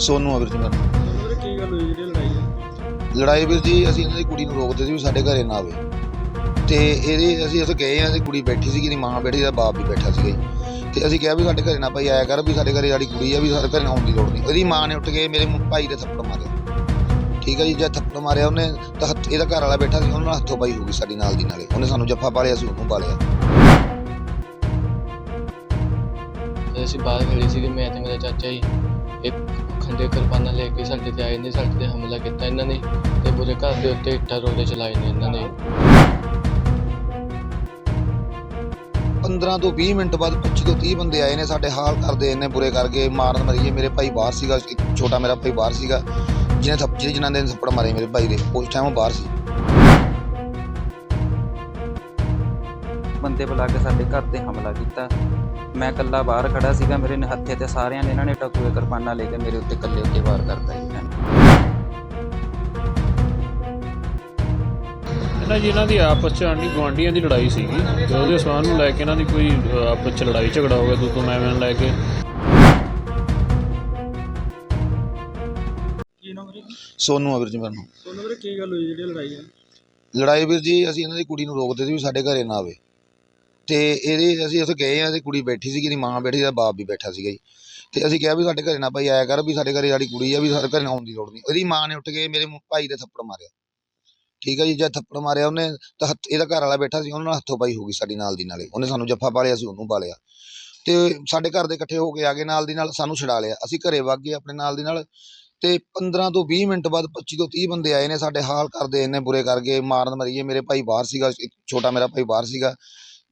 ਸੋਨੂ ਆ ਵੀਰ ਜੀ ਮੇਰਾ ਨਾਮ। ਉਹਨਾਂ ਕੀ ਗੱਲ ਹੋਈ ਜਿਹੜੀ ਲੜਾਈ ਹੈ ਲੜਾਈ ਵੀਰ ਜੀ, ਅਸੀਂ ਇਹਨਾਂ ਦੀ ਕੁੜੀ ਨੂੰ ਰੋਕਦੇ ਸੀ ਵੀ ਸਾਡੇ ਘਰੇ ਨਾ ਆਵੇ। ਤੇ ਇਹਦੇ ਅਸੀਂ ਉੱਥੇ ਗਏ ਆ ਤੇ ਕੁੜੀ ਬੈਠੀ ਸੀਗੀ ਦੀ ਮਾਂ ਬੈਠੀ ਦਾ ਬਾਪ ਵੀ ਬੈਠਾ ਸੀਗਾ ਜੀ। ਤੇ ਅਸੀਂ ਕਿਹਾ ਵੀ ਸਾਡੇ ਘਰੇ ਨਾ ਭਾਈ ਆਇਆ ਕਰ ਵੀ ਸਾਡੇ ਘਰੇ ਸਾਡੀ ਕੁੜੀ ਆ, ਵੀ ਸਾਡੇ ਘਰੇ ਆਉਣ ਦੀ ਲੋੜ ਨਹੀਂ। ਉਹਦੀ ਮਾਂ ਨੇ ਉੱਠ ਕੇ ਮੇਰੇ ਮੁੰ- ਭਾਈ ਦੇ ਥੱਪੜ ਮਾਰਿਆ ਠੀਕ ਹੈ ਜੀ, ਜਦ ਥੱਪੜ ਮਾਰਿਆ ਉਹਨੇ, ਤਾਂ ਹੱਥ- ਇਹਦਾ ਘਰ ਵਾਲਾ ਬੈਠਾ ਸੀ ਉਹਨਾਂ ਨਾਲ ਹੱਥੋਂ ਪਾਈ ਹੋ ਗਈ ਸਾਡੀ ਨਾਲ ਦੀ ਨਾਲੇ। ਉਹਨੇ ਸਾਨੂੰ ਜੱਫਾ ਪਾ ਲਿਆ ਸੀ ਉਹਨੂੰ ਪਾ ਲਿਆ ਤੇ ਅਸੀਂ ਬਾਹਰ ਖੜੇ ਸੀਗੇ, ਮੈਂ ਤੇ ਮੇਰਾ ਚਾਚਾ ਜੀ। ਇੱਕ ਖੰਡੇ ਕਿਰਪਾਨਾਂ ਲੈ ਕੇ ਸਾਡੇ ਤੇ ਆਏ ਨੇ ਸਾਡੇ ਤੇ ਹਮਲਾ ਕੀਤਾ ਇਹਨਾਂ ਨੇ ਤੇ ਪੂਰੇ ਘਰ ਦੇ ਉੱਤੇ ਇੱਟਾਂ ਰੋੜੇ ਚਲਾਏ ਨੇ ਇਹਨਾਂ ਨੇ। 15 ਤੋਂ 20 ਮਿੰਟ ਬਾਅਦ 25 ਤੋਂ 30 ਬੰਦੇ ਆਏ ਨੇ ਸਾਡੇ ਹਾਲ ਕਰਦੇ ਇਹਨੇ ਬੁਰੇ ਕਰਕੇ ਮਾਰਨ ਮਰੀਏ ਮੇਰੇ ਭਾਈ ਬਾਹਰ ਸੀਗਾ ਇੱਕ ਛੋਟਾ ਮੇਰਾ ਭਾਈ ਬਾਹਰ ਸੀਗਾ ਜਿਹਨੇ ਥੱਪ ਜਿਹਨੇ ਜਿਨ੍ਹਾਂ ਦੇ ਥੱਪੜ ਮਾਰੇ ਮੇਰੇ ਭਾਈ ਦੇ ਉਸ ਟਾਈਮ ਉਹ ਬਾਹਰ ਸੀ। ਬੰਦੇ ਬੁਲਾ ਕੇ ਸਾਡੇ ਘਰ ਤੇ ਹਮਲਾ ਕੀਤਾ। ਮੈਂ ਇਕੱਲਾ ਬਾਹਰ ਖੜਾ ਸੀਗਾ ਮੇਰੇ ਹੱਥੇ ਤੇ ਸਾਰਿਆਂ ਨੇ ਇਹਨਾਂ ਨੇ ਟਕੂਏ ਕਿਰਪਾਨਾਂ ਲੈ ਕੇ ਮੇਰੇ ਉੱਤੇ ਇਕੱਲੇ ਉੱਤੇ ਵਾਰ ਕਰਤਾ ਜੀ। ਇਹਨਾਂ ਨੇ ਇਹਨਾਂ ਜੀ ਇਹਨਾਂ ਦੀ ਆਪਸ ਚ ਆਂਢੀ ਗੁਆਂਢੀਆਂ ਦੀ ਲੜਾਈ ਸੀਗੀ। ਤੇ ਉਹਦੇ ਸਬੰਧ ਨੂੰ ਲੈ ਕੇ ਇਹਨਾਂ ਦੀ ਕੋਈ ਆਪਸ ਚ ਲੜਾਈ ਝਗੜਾ ਹੋ ਗਿਆ ਤੂੰ ਤੂੰ ਮੈਂ ਮੈਂ ਲੈ ਕੇ। ਕੀ ਨਾਮ ਵੀਰੇ ਸੋਨੂ ਆ ਵੀਰ ਜੀ ਮੇਰਾ ਨਾਮ। ਉਹਨਾਂ ਵੀਰੇ ਕੀ ਗੱਲ ਹੋਈ ਜਿਹੜੀ ਲੜਾਈ ਹੈ ਲੜਾਈ ਵੀਰ ਜੀ ਅਸੀਂ ਇਹਨਾਂ ਦੀ ਕੁੜੀ ਨੂੰ ਰੋਕਦੇ ਸੀ ਵੀ ਸਾਡੇ ਘਰੇ ਨਾ ਆਵੇ। ਤੇ ਇਹਦੇ ਅਸੀਂ ਉੱਥੇ ਗਏ ਆ ਤੇ ਕੁੜੀ ਬੈਠੀ ਸੀਗੀ, ਇਹਦੀ ਮਾਂ ਬੈਠੀ ਦਾ ਬਾਪ ਵੀ ਬੈਠਾ ਸੀਗਾ ਜੀ। ਤੇ ਅਸੀਂ ਕਿਹਾ ਵੀ ਸਾਡੇ ਘਰੇ ਨਾ ਭਾਈ ਆਇਆ ਕਰ ਵੀ ਸਾਡੇ ਘਰੇ ਸਾਡੀ ਕੁੜੀ ਆ ਵੀ ਸਾਡੇ ਘਰੇ ਆਉਣ ਦੀ ਲੋੜ ਨਹੀਂ। ਉਹਦੀ ਮਾਂ ਨੇ ਉੱਠ ਕੇ ਮੇਰੇ ਭਾਈ ਦੇ ਥੱਪੜ ਮਾਰਿਆ ਠੀਕ ਹੈ ਜੀ, ਜਦ ਥੱਪੜ ਮਾਰਿਆ ਉਹਨੇ ਤਾਂ ਇਹਦਾ ਘਰ ਵਾਲਾ ਬੈਠਾ ਸੀ, ਉਹਨਾਂ ਨਾਲ ਹੱਥੋਂ ਪਾਈ ਹੋ ਗਈ ਸਾਡੀ ਨਾਲ ਦੀ ਨਾਲੇ। ਉਹਨੇ ਸਾਨੂੰ ਜੱਫਾ ਪਾ ਲਿਆ ਸੀ ਉਹਨੂੰ ਪਾ ਲਿਆ। ਤੇ ਸਾਡੇ ਘਰ ਦੇ ਇਕੱਠੇ ਹੋ ਕੇ ਆ ਗਏ ਨਾਲ ਦੀ ਨਾਲ, ਸਾਨੂੰ ਛਡਾ ਲਿਆ। ਅਸੀਂ ਘਰੇ ਵਗ ਗਏ ਆਪਣੇ ਨਾਲ ਦੀ ਨਾਲ ਤੇ 15 ਤੋਂ 20 ਮਿੰਟ ਬਾਅਦ 25 ਤੋਂ 30 ਬੰਦੇ ਆਏ ਨੇ, ਸਾਡੇ ਹਾਲ ਕਰਦੇ ਇਹਨੇ ਬੁਰੇ ਕਰਕੇ ਮਾਰਨ ਮਰੀਏ, ਮੇਰੇ ਭਾਈ ਬਾਹਰ ਸੀਗਾ, ਇੱਕ ਛੋਟਾ ਮੇਰਾ ਭਾਈ ਬਾਹਰ ਸੀਗਾ।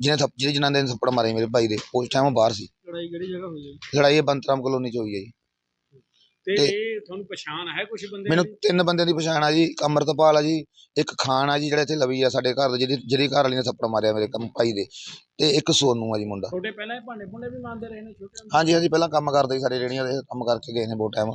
ਜਿਹਨੇ ਥੱਪ ਜਿਹਨੇ ਜਿਨ੍ਹਾਂ ਦੇ ਥੱਪੜ ਮਾਰੇ ਮੇਰੇ ਭਾਈ ਦੇ ਉਸ ਟਾਈਮ ਉਹ ਬਾਹਰ ਸੀ। ਲੜਾਈ ਕਿਹੜੀ ਜਗ੍ਹਾ ਹੋਈ ਹੈ ਲੜਾਈ ਇਹ ਬੰਤਰਾਮ ਕਲੋਨੀ ਚ ਹੋਈ ਹੈ ਜੀ। ਤੇ ਤੇ- ਇਹ ਤੁਹਾਨੂੰ ਪਛਾਣ ਹੈ ਕੁਝ ਬੰਦੇ ਮੈਨੂੰ ਤਿੰਨ ਬੰਦਿਆਂ ਦੀ ਪਛਾਣ ਆ ਜੀ ਅੰਮ੍ਰਿਤਪਾਲ ਆ ਜੀ ਇੱਕ ਖਾਨ ਆ ਜੀ ਜਿਹੜਾ ਇੱਥੇ ਲਵੀ ਆ ਸਾਡੇ ਘਰ ਦੇ ਜਿਹਦੀ ਜਿਹਦੀ ਘਰ ਵਾਲੀ ਨੇ ਥੱਪੜ ਮਾਰਿਆ ਮੇਰੇ ਕੰਮ ਭਾਈ ਦੇ। ਤੇ ਇੱਕ ਸੋਨੂ ਆ ਜੀ ਮੁੰਡਾ। ਤੁਹਾਡੇ ਪਹਿਲਾਂ ਇਹ ਭਾਂਡੇ ਭੁੰਡੇ ਵੀ ਮੰਨਦੇ ਰਹੇ ਨੇ ਛੋਟੇ ਹੁੰਦੇ? ਹਾਂਜੀ ਹਾਂਜੀ ਪਹਿਲਾਂ ਕੰਮ ਕਰਦੇ ਸੀ ਸਾਡੇ ਰੇੜੀਆਂ ਦੇ ਕੰਮ ਕਰਕੇ ਗਏ ਨੇ ਬਹੁਤ ਟਾਈਮ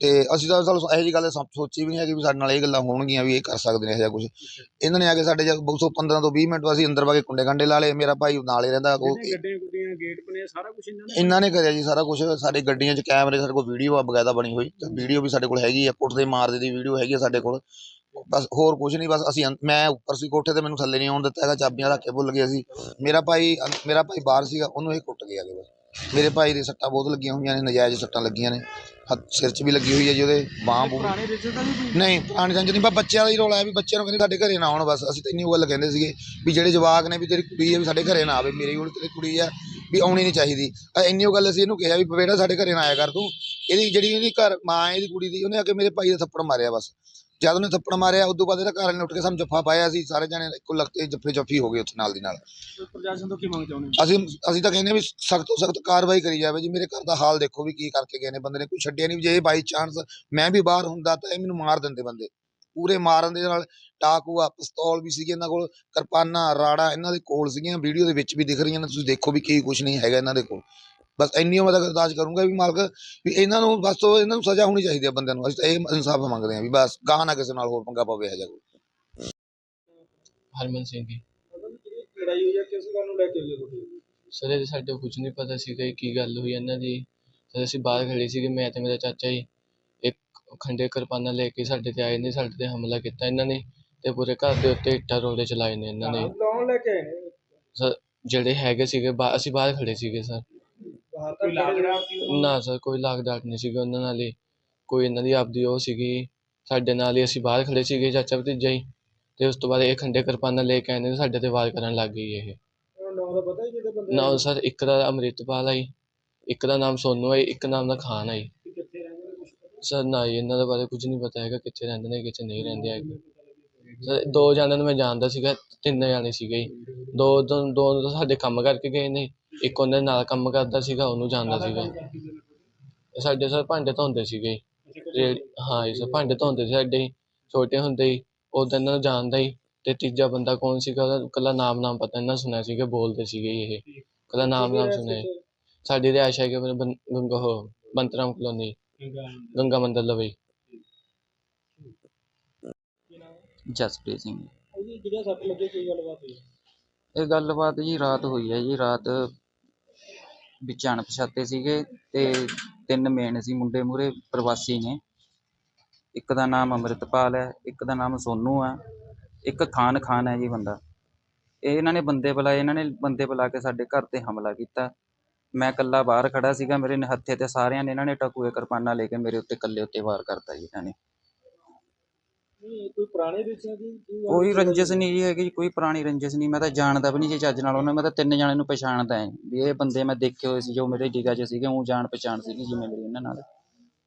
ਤੇ ਅਸੀਂ ਤਾਂ ਚਲੋ ਇਹੋ ਜੀ ਗੱਲ ਸੋਚੀ ਵੀ ਨਹੀਂ ਹੈਗੀ ਵੀ ਸਾਡੇ ਨਾਲ ਇਹ ਗੱਲਾਂ ਹੋਣਗੀਆਂ ਵੀ ਇਹ ਕਰ ਸਕਦੇ ਨੇ ਇਹੋ ਜਿਹਾ ਕੁਝ ਇਹਨਾਂ ਨੇ ਆ ਕੇ ਸਾਡੇ ਜਦ 215 ਤੋਂ 20 ਮਿੰਟ ਅਸੀਂ ਅੰਦਰ ਵਾ ਕੇ ਕੁੰਡੇ ਕੰਡੇ ਲਾ ਲਏ ਮੇਰਾ ਭਾਈ ਨਾਲ ਹੀ ਰਹਿੰਦਾ ਗੱਡੀਆਂ ਗੁੱਡੀਆਂ ਗੇਟ ਬਣੇ ਸਾਰਾ ਕੁਝ ਇਹਨਾਂ ਨੇ ਇਹਨਾਂ ਨੇ ਕਰਿਆ ਜੀ ਸਾਰਾ ਕੁਝ ਸਾਡੇ ਗੱਡੀਆਂ 'ਚ ਕੈਮਰੇ ਸਾਡੇ ਕੋਲ ਵੀਡੀਓ ਆ ਬਕਾਇਦਾ ਬਣੀ ਹੋਈ ਵੀਡੀਓ ਵੀ ਸਾਡੇ ਕੋਲ ਹੈਗੀ ਆ ਕੁੱਟਦੇ ਮਾਰਦੇ ਦੀ ਵੀਡੀਓ ਹੈਗੀ ਆ ਸਾਡੇ ਕੋਲ। ਬਸ ਹੋਰ ਕੁਝ ਨਹੀਂ ਬਸ ਅਸੀਂ ਮੈਂ ਉੱਪਰ ਸੀ ਕੋਠੇ ਤੇ ਮੈਨੂੰ ਥੱਲੇ ਨਹੀਂ ਆਉਣ ਦਿੱਤਾ ਹੈਗਾ ਚਾਬੀਆਂ ਰੱਖ ਕੇ ਭੁੱਲ ਗਏ ਸੀ ਮੇਰਾ ਭਾਈ ਮੇਰਾ ਭਾਈ ਬਾਹਰ ਸੀਗਾ ਉਹਨੂੰ ਇਹ ਕੁੱਟ ਗਿਆ ਬਸ। ਮੇਰੇ ਭਾਈ ਦੇ ਸੱਟਾਂ ਬਹੁਤ ਲੱਗੀਆਂ ਹੋਈਆਂ ਨੇ ਨਜਾਇਜ਼ ਸੱਟਾਂ ਲੱਗੀਆਂ ਨੇ। ਹੱਥ ਸਿਰ 'ਚ ਵੀ ਲੱਗੀ ਹੋਈ ਹੈ ਜੀ ਉਹਦੇ ਬਾਂਹ ਬੂਹ। ਪੁਰਾਣੇ ਰਿਸ਼ਤੇ ਦਾ ਵੀ ਕੋਈ ਨਹੀਂ ਪੁਰਾਣੀ ਜੰਜ ਨਹੀਂ ਬਸ ਬੱਚਿਆਂ ਦਾ ਹੀ ਰੋਲਾ ਹੈ ਵੀ ਬੱਚਿਆਂ ਨੂੰ ਕਹਿੰਦੇ ਸਾਡੇ ਘਰੇ ਨਾ ਆਉਣ ਬਸ ਅਸੀਂ ਤਾਂ ਇੰਨੀ ਉਹ ਗੱਲ ਕਹਿੰਦੇ ਸੀਗੇ ਵੀ ਜਿਹੜੇ ਜਵਾਕ ਨੇ ਵੀ ਤੇਰੀ ਕੁੜੀ ਹੈ ਵੀ ਸਾਡੇ ਘਰੇ ਨਾ ਆਵੇ ਮੇਰੀ ਹੁਣ ਤੇਰੀ ਕੁੜੀ ਆ ਵੀ ਆਉਣੀ ਨਹੀਂ ਚਾਹੀਦੀ। ਅ ਇੰਨੀ ਉਹ ਗੱਲ ਅਸੀਂ ਇਹਨੂੰ ਕਿਹਾ ਵੀ ਬੇਟਾ ਸਾਡੇ ਘਰੇ ਨਾ ਆਇਆ ਕਰ ਤੂੰ ਇਹਦੀ ਜਿਹੜੀ ਇਹਦੀ ਘਰ ਮਾਂ ਇਹਦੀ ਕੁੜੀ ਦੀ ਉਹਨੇ ਆ ਕੇ ਮੇਰੇ ਭਾਈ ਦਾ ਥੱਪੜ ਮਾਰਿਆ ਬਸ। ਜਦ ਉਹਨੇ ਥੱਪੜ ਮਾਰਿਆ ਉਦੋਂ ਬਾਅਦ ਇਹਦਾ ਘਰ ਵਾਲੇ ਨੇ ਉੱਠ ਕੇ ਸਾਨੂੰ ਜੱਫਾ ਪਾਇਆ ਸੀ ਸਾਰੇ ਜਣੇ ਇੱਕੋ ਲਗਤੇ ਜੱਫੇ ਜੱਫੀ ਹੋ ਗਏ ਉੱਥੇ ਨਾਲ ਦੀ ਨਾਲ। ਪ੍ਰਸ਼ਾਸਨ ਤੋਂ ਕੀ ਮੰਗ ਚਾਹੁੰਦੇ ਹੋ? ਅਸੀਂ ਅਸੀਂ ਤਾਂ ਕਹਿੰਦੇ ਵੀ ਸਖਤ ਤੋਂ ਸਖਤ ਕਾਰਵਾਈ ਕਰੀ ਜਾਵੇ ਜੀ ਮੇਰੇ ਘਰ ਦਾ ਹਾਲ ਦੇਖੋ ਵੀ ਕੀ ਕਰਕੇ ਗਏ ਨੇ ਬੰਦੇ ਨੇ ਕੋਈ ਛੱਡਿਆ ਨਹੀਂ ਜੇ ਬਾਈ ਚਾਂਸ ਮੈਂ ਵੀ ਬਾਹਰ ਹੁੰਦਾ ਤਾਂ ਇਹ ਮੈਨੂੰ ਮਾਰ ਦਿੰਦੇ ਬੰਦੇ। ਪੂਰੇ ਮਾਰਨ ਦੇ ਨਾਲ ਟਾਕੂਆ ਪਿਸਤੌਲ ਵੀ ਸੀਗੇ ਇਹਨਾਂ ਕੋਲ ਕਿਰਪਾਨਾਂ ਰਾੜਾ ਇਹਨਾਂ ਦੇ ਕੋਲ ਸੀਗੀਆਂ ਵੀਡੀਓ ਦੇ ਵਿੱਚ ਵੀ ਦਿਖ ਰਹੀਆਂ ਨੇ ਤੁਸੀਂ ਦੇਖੋ ਵੀ ਕੀ ਕੁਝ ਨਹੀਂ ਹੈਗਾ ਇਹਨਾਂ ਦੇ ਕੋਲ। ਬਸ ਇੰਨੀ ਮੈਂ ਤਾਂ ਅਰਦਾਸ ਕਰੂੰਗਾ ਵੀ ਮਾਲਕ ਵੀ ਇਹਨਾਂ ਨੂੰ ਬਸ ਤੋਂ ਇਹਨਾਂ ਨੂੰ ਸਜ਼ਾ ਹੋਣੀ ਚਾਹੀਦੀ ਹੈ ਬੰਦਿਆਂ ਨੂੰ। ਅਸੀਂ ਤਾਂ ਇਹ ਇਨਸਾਫ ਮੰਗਦੇ ਹਾਂ ਵੀ ਬਸ ਗਾਹ ਨਾ ਕਿਸੇ ਨਾਲ ਹੋਰ ਪੰਗਾ ਪਵੇ ਇਹੋ ਜਿਹਾ ਕੋਈ। ਹਰਮਨ ਸਿੰਘ ਜੀ। ਜਿਹੜੀ ਲੜਾਈ ਹੋਈ ਹੈ ਕਿਸ ਗੱਲ ਨੂੰ ਲੈ ਕੇ ਹੋਈ ਹੈ ਤੁਹਾਡੀ? ਸਰ ਇਹਦੇ ਸਾਡੇ ਕੁਝ ਨਹੀਂ ਪਤਾ ਸੀਗਾ ਕਿ ਕੀ ਗੱਲ ਹੋਈ ਇਹਨਾਂ ਦੀ। ਤੇ ਅਸੀਂ ਬਾਹਰ ਖੜੇ ਸੀਗੇ ਮੈਂ ਤੇ ਮੇਰਾ ਚਾਚਾ ਜੀ। ਇੱਕ ਖੰਡੇ ਕਿਰਪਾਨਾਂ ਲੈ ਕੇ ਸਾਡੇ ਤੇ ਆਏ ਨੇ ਸਾਡੇ ਤੇ ਹਮਲਾ ਕੀਤਾ ਇਹਨਾਂ ਨੇ ਤੇ ਪੂਰੇ ਘਰ ਦੇ ਉੱਤੇ ਇੱਟਾਂ ਰੋੜੇ ਚਲਾਏ ਨੇ ਇਹਨਾਂ ਨੇ। ਕੌਣ ਲੈ ਕੇ ਆਏ ਨੇ? ਸਰ ਜਿਹੜੇ ਹੈਗੇ ਸੀਗੇ ਬਾ- ਅਸੀਂ ਬਾਹਰ ਖੜੇ ਸੀਗੇ ਸਰ। ਨਾ ਸਰ ਕੋਈ ਲਾਗ ਡਾਟ ਨਹੀਂ ਸੀਗਾ ਉਹਨਾਂ ਨਾਲ ਹੀ। ਕੋਈ ਇਹਨਾਂ ਦੀ ਆਪਦੀ ਉਹ ਸੀਗੀ ਸਾਡੇ ਨਾਲ ਹੀ ਅਸੀਂ ਬਾਹਰ ਖੜੇ ਸੀਗੇ ਚਾਚਾ ਭਤੀਜਾ ਹੀ। ਤੇ ਉਸ ਤੋਂ ਬਾਅਦ ਇਹ ਖੰਡੇ ਕਿਰਪਾਨਾਂ ਲੈ ਕੇ ਆਏ ਨੇ ਸਾਡੇ ਤੇ ਵਾਰ ਕਰਨ ਲੱਗ ਗਈ ਇਹ। ਨਾਮ ਦਾ ਪਤਾ ਹੀ ਜਿਹਦੇ ਬੰਦੇ ਨਾ ਸਰ ਇੱਕ ਦਾ ਅੰਮ੍ਰਿਤਪਾਲ ਆਈ ਇੱਕ ਦਾ ਨਾਮ ਸੋਨੂ ਆਈ ਇੱਕ ਨਾਮ ਦਾ ਖਾਨ ਆਈ। ਕਿੱਥੇ ਰਹਿੰਦੇ ਨੇ ਕੁਝ ਪਤਾ? ਸਰ ਨਾ ਜੀ, ਇਹਨਾਂ ਦੇ ਬਾਰੇ ਕੁਝ ਨਹੀਂ ਪਤਾ ਹੈਗਾ ਕਿੱਥੇ ਰਹਿੰਦੇ ਨੇ ਕਿੱਥੇ ਨਹੀਂ ਰਹਿੰਦੇ ਹੈਗੇ। ਸਰ ਦੋ ਜਣਿਆਂ ਨੂੰ ਮੈਂ ਜਾਣਦਾ ਸੀਗਾ ਤਿੰਨ ਜਾਣੇ ਸੀਗੇ ਜੀ। ਦੋ ਦੋ ਦੋ ਤਾਂ ਸਾਡੇ ਕੰਮ ਕਰਕੇ ਗਏ ਨੇ। ਇੱਕ ਉਹਨਾਂ ਦੇ ਨਾਲ ਕੰਮ ਕਰਦਾ ਸੀਗਾ ਉਹਨੂੰ ਜਾਣਦਾ ਸੀਗਾ। ਸਾਡੇ ਸਰ ਭਾਂਡੇ ਧੋਂਦੇ ਸੀਗੇ। ਰੇਹੜੀ- ਹਾਂ ਜੀ ਸਰ ਭਾਂਡੇ ਧੋਂਦੇ ਸੀ ਸਾਡੇ। ਹੀ। ਛੋਟੇ ਹੁੰਦੇ ਹੀ ਉਦੋਂ ਇਹਨਾਂ ਨੂੰ ਜਾਣਦਾ ਹੀ। ਤੇ ਤੀਜਾ ਬੰਦਾ ਕੌਣ ਸੀਗਾ ਉਹਦਾ ਕੱਲਾ ਨਾਮ ਨਾਮ ਪਤਾ ਇਹਨਾਂ ਸੁਣਿਆ ਸੀਗਾ ਬੋਲਦੇ ਸੀਗੇ ਜੀ ਇਹ ਕੱਲਾ ਨਾਮ ਨਾਮ ਸੁਣਿਆ। ਸਾਡੀ ਰਿਹਾਇਸ਼ ਹੈਗੀ ਆਪਣੇ ਬੰ- ਗੰਗਾ ਉਹ ਬੰਤਰਾਮ ਕਲੋਨੀ। ਗੰਗਾ ਮੰਦਰ। ਲਵੇ। ਜਸਪ੍ਰੀਤ ਸਿੰਘ। ਉਹਦੀ ਜਿਹੜਾ ਸੱਟ ਲੱਗੇ ਕੀ ਗੱਲਬਾਤ ਹੋਈ? ਇਹ ਗੱਲਬਾਤ ਜੀ ਰਾਤ ਹੋਈ ਹੈ ਜੀ ਰਾਤ ਵਿੱਚ ਅਣਪਛਾਤੇ ਸੀਗੇ ਤੇ ਤਿੰਨ ਮੇਨ ਸੀ ਮੁੰਡੇ ਮੂਰੇ ਪ੍ਰਵਾਸੀ ਨੇ। ਇੱਕ ਦਾ ਨਾਮ ਅੰਮ੍ਰਿਤਪਾਲ ਹੈ, ਇੱਕ ਦਾ ਨਾਮ ਸੋਨੂ ਹੈ, ਇੱਕ ਖਾਨ ਖਾਨ ਹੈ ਜੀ ਬੰਦਾ। ਇਹ ਇਹਨਾਂ ਨੇ ਬੰਦੇ ਬੁਲਾਏ, ਇਹਨਾਂ ਨੇ ਬੰਦੇ ਬੁਲਾ ਕੇ ਸਾਡੇ ਘਰ ਤੇ ਹਮਲਾ ਕੀਤਾ। ਮੈਂ ਇਕੱਲਾ ਬਾਹਰ ਖੜਾ ਸੀਗਾ, ਮੇਰੇ ਹੱਥੇ ਤੇ ਸਾਰਿਆਂ ਨੇ ਇਹਨਾਂ ਨੇ ਟਕੂਏ ਕਿਰਪਾਨਾਂ ਲੈ ਕੇ ਮੇਰੇ ਉੱਤੇ ਇਕੱਲੇ ਉੱਤੇ ਵਾਰ ਕਰਤਾ ਜੀ ਇਹਨਾਂ ਨੇ। ਕੋਈ ਪੁਰਾਣੇ ਰਿਸ਼ਤਿਆਂ ਦੀ ਕੀ ਗੱਲ ਕੋਈ ਰੰਜਿਸ਼ ਨਹੀਂ ਜੀ ਹੈਗੀ ਕੋਈ ਪੁਰਾਣੀ ਰੰਜਿਸ਼ ਨਹੀਂ ਮੈਂ ਤਾਂ ਜਾਣਦਾ ਵੀ ਨਹੀਂ ਜੀ ਚੱਜ ਨਾਲ ਉਹਨਾਂ ਮੈਂ ਤਾਂ ਤਿੰਨ ਜਣਿਆਂ ਨੂੰ ਪਛਾਣਦਾ ਹਾਂ ਵੀ ਇਹ ਬੰਦੇ ਮੈਂ ਦੇਖੇ ਹੋਏ ਸੀ ਜੋ ਮੇਰੇ ਜਿਗਾ 'ਚ ਸੀਗੇ ਉਹ ਜਾਣ ਪਛਾਣ ਸੀਗੀ ਜਿਵੇਂ ਮੇਰੀ ਇਹਨਾਂ ਨਾਲ।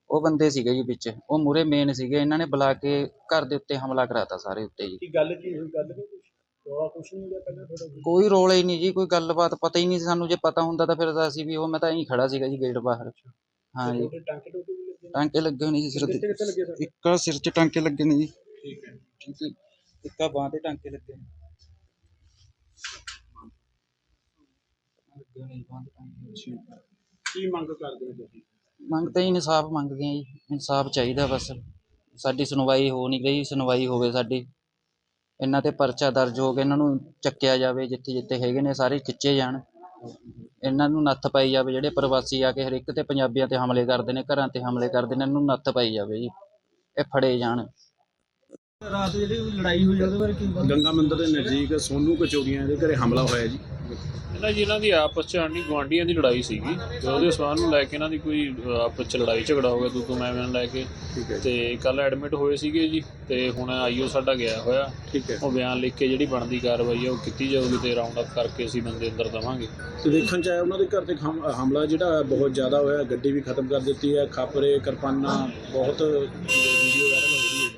ਉਹ ਬੰਦੇ ਸੀਗੇ ਜੀ ਵਿੱਚ ਉਹ ਮੂਰੇ ਮੇਨ ਸੀਗੇ ਇਹਨਾਂ ਨੇ ਬੁਲਾ ਕੇ ਘਰ ਦੇ ਉੱਤੇ ਹਮਲਾ ਕਰਾਤਾ ਸਾਰੇ ਉੱਤੇ ਜੀ। ਕੀ ਗੱਲ ਕੀ ਹੋਈ ਗੱਲ ਨਹੀਂ ਕੁਛ ਰੌਲਾ ਕੁਛ ਨਹੀਂ ਹੋਇਆ ਪਹਿਲਾਂ ਥੋੜਾ ਕੋਈ ਰੋਲਾ ਹੀ ਨਹੀਂ ਜੀ ਕੋਈ ਗੱਲਬਾਤ ਪਤਾ ਹੀ ਨਹੀਂ ਸੀ ਸਾਨੂੰ ਜੇ ਪਤਾ ਹੁੰਦਾ ਤਾਂ ਫਿਰ ਤਾਂ ਅਸੀਂ ਵੀ ਉਹ ਮੈਂ ਤਾਂ ਇਹੀ ਖੜਾ ਸੀਗਾ ਜੀ ਗੇਟ ਬਾਹਰ। ਹਾਂ ਜੀ। ਟਾਂਕੇ ਟੂਕੇ ਵੀ ਲੱਗੇ? ਨੇ? ਟਾਂਕੇ ਲੱਗੇ ਹੋਏ ਨੇ ਜੀ ਸਿਰ ਕਿੱਥੇ ਤੇ ਕਿੱਥੇ ਲੱਗੇ ਸਰ ਇੱਕ ਸਿਰ 'ਚ ਟਾਂਕੇ ਲੱਗੇ ਨੇ ਜੀ। ਠੀਕ ਹੈ। ਠੀਕ ਹੈ ਇੱਕ ਤੇ ਟਾਂਕੇ ਲੱਗੇ ਨੇ। ਲੱਗੇ ਹੋਏ ਨੇ ਜੀ ਬਾਂਹ ਤੇ ਟਾਂਕੇ। ਕੀ ਮੰਗ ਕਰਦੇ ਹੋ ਤੁਸੀਂ? ਮੰਗ ਤਾਂ ਇਨਸਾਫ ਮੰਗਦੇ ਆ ਜੀ। ਇਨਸਾਫ ਚਾਹੀਦਾ ਬਸ। ਸਾਡੀ ਸੁਣਵਾਈ ਹੋ ਨਹੀਂ ਰਹੀ। ਸੁਣਵਾਈ ਹੋਵੇ ਸਾਡੀ। ਇਹਨਾਂ ਤੇ ਪਰਚਾ ਦਰਜ ਹੋ ਕੇ ਇਹਨਾਂ ਨੂੰ ਚੱਕਿਆ ਜਾਵੇ। ਜਿੱਥੇ ਜਿੱਥੇ ਹੈਗੇ ਨੇ ਸਾਰੇ ਖਿੱਚੇ ਜਾਣ। ਇਹਨਾਂ ਨੂੰ ਨੱਥ ਪਾਈ ਜਾਵੇ। ਜਿਹੜੇ ਪ੍ਰਵਾਸੀ ਆ ਕੇ ਹਰ ਇੱਕ ਤੇ ਪੰਜਾਬੀਆਂ ਤੇ ਹਮਲੇ ਕਰਦੇ ਨੇ, ਘਰਾਂ ਤੇ ਹਮਲੇ ਕਰਦੇ ਨੇ, ਇਹਨਾਂ ਨੂੰ ਨੱਥ ਪਾਈ ਜਾਵੇ ਜੀ। ਇਹ ਫੜੇ ਜਾਣ। ਰਾਤ ਜਿਹੜੀ ਲੜਾਈ ਹੋਈ ਉਹਦੇ ਬਾਰੇ ਕੀ ਗੰਗਾ ਮੰਦਿਰ ਦੇ ਨਜ਼ਦੀਕ ਸੋਨੂ ਕਚੋਰੀਆਂ ਦੇ ਘਰੇ ਹਮਲਾ ਹੋਇਆ ਜੀ। ਇਹਨਾਂ ਜੀ ਇਹਨਾਂ ਦੀ ਆਪਸ ਚ ਆਂਢੀ ਗੁਆਂਢੀਆਂ ਦੀ ਲੜਾਈ ਸੀਗੀ ਤੇ ਉਹਦੇ ਸਬੰਧ ਨੂੰ ਲੈ ਕੇ ਇਹਨਾਂ ਦੀ ਕੋਈ ਆਪਸ ਚ ਲੜਾਈ ਝਗੜਾ ਹੋ ਗਿਆ ਤੂੰ ਤੂੰ ਮੈਂ ਮੈਂ ਲੈ ਕੇ। ਤੇ ਕੱਲ ਐਡਮਿਟ ਹੋਏ ਸੀਗੇ ਜੀ ਤੇ ਹੁਣ ਆਈਓ ਸਾਡਾ ਗਿਆ ਹੋਇਆ। ਠੀਕ ਹੈ। ਉਹ ਬਿਆਨ ਲਿਖ ਕੇ ਜਿਹੜੀ ਬਣਦੀ ਕਾਰਵਾਈ ਆ ਉਹ ਕੀਤੀ ਜਾਊਗੀ ਤੇ ਰਾਉਂਡ ਅਪ ਕਰਕੇ ਅਸੀਂ ਬੰਦੇ ਅੰਦਰ ਦਵਾਂਗੇ। ਤੇ ਦੇਖਣ ਚ ਆਇਆ ਉਹਨਾਂ ਦੇ ਘਰ ਤੇ ਹਮ- ਹਮਲਾ ਜਿਹੜਾ ਬਹੁਤ ਜ਼ਿਆਦਾ ਹੋਇਆ ਗੱਡੀ ਵੀ ਖਤਮ ਕਰ ਦਿੱਤੀ ਹੈ ਖਾਪਰੇ ਕਿਰਪਾਨਾਂ ਬਹੁਤ ਵੀਡੀਓ ਵਾਇਰਲ ਹੋ ਰਹੀ ਹੈ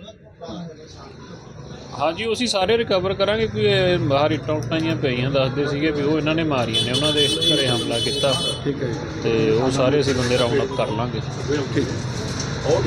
ਹਾਂਜੀ ਅਸੀਂ ਸਾਰੇ ਰਿਕਵਰ ਕਰਾਂਗੇ ਕੋਈ ਇਹ ਬਾਹਰ ਇੱਟਾਂ ਉੱਟਾਂ ਜੀਆਂ ਪਈਆਂ ਦੱਸਦੇ ਸੀਗੇ ਵੀ ਉਹ ਇਹਨਾਂ ਨੇ ਮਾਰੀਆਂ ਨੇ ਉਹਨਾਂ ਦੇ ਘਰੇ ਹਮਲਾ ਕੀਤਾ। ਠੀਕ ਹੈ ਜੀ। ਤੇ ਉਹ ਸਾਰੇ ਅਸੀਂ ਬੰਦੇ ਰਾਉਂਡ ਅਪ ਕਰ ਲਾਂਗੇ। ਠੀਕ ਹੈ।